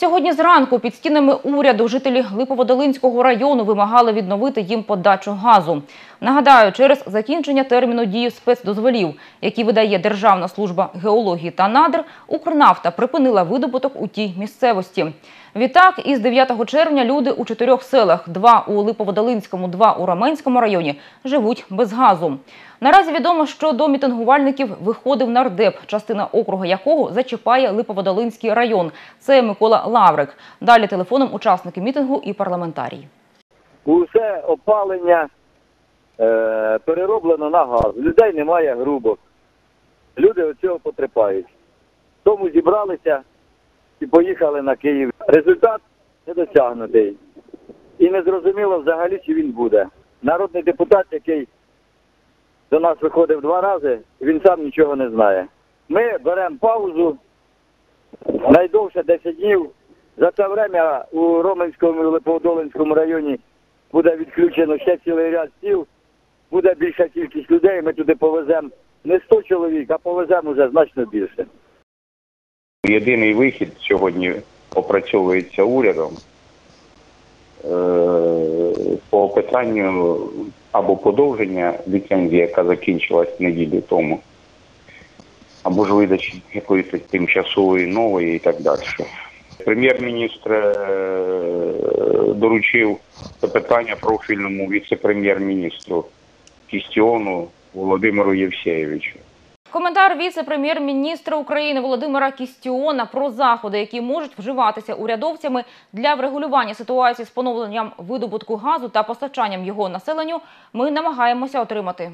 Сьогодні зранку під стінами уряду жителі Липоводолинського району вимагали відновити їм подачу газу. Нагадаю, через закінчення терміну дії спецдозволів, які видає Державна служба геології та надр, Укрнафта припинила видобуток у тій місцевості. Відтак, із 9 червня люди у чотирьох селах, два у Липоводолинському, два у Раменському районі, живуть без газу. Наразі відомо, що до мітингувальників виходив нардеп, частина округу якого зачіпає Липоводолинський район. Це Микола Лаврик. Далі телефоном учасники мітингу і парламентарій. Усе опалення е, перероблено на газ. Людей немає грубок. Люди від цього потерпають. Тому зібралися і поїхали на Київ. Результат не досягнутий. І не зрозуміло взагалі, чи він буде. Народний депутат, який до нас виходив два рази, він сам нічого не знає. Ми беремо паузу найдовше 10 днів. За це время у Роменському і Липоводолинському районі буде відключено ще цілий ряд сіл, буде більша кількість людей, ми туди повеземо не 100 чоловік, а повеземо вже значно більше. Єдиний вихід сьогодні опрацьовується урядом е, по питанню або подовження ліцензії, яка закінчилась неділю тому, або ж видачі якоїсь тимчасової нової і так далі. Прем'єр-міністр е, доручив це питання профільному віце-прем'єр-міністру Кістіону Володимиру Євсеєвичу. Коментар віце-прем'єр-міністра України Володимира Кістіона про заходи, які можуть вживатися урядовцями для врегулювання ситуації з поновленням видобутку газу та постачанням його населенню, ми намагаємося отримати.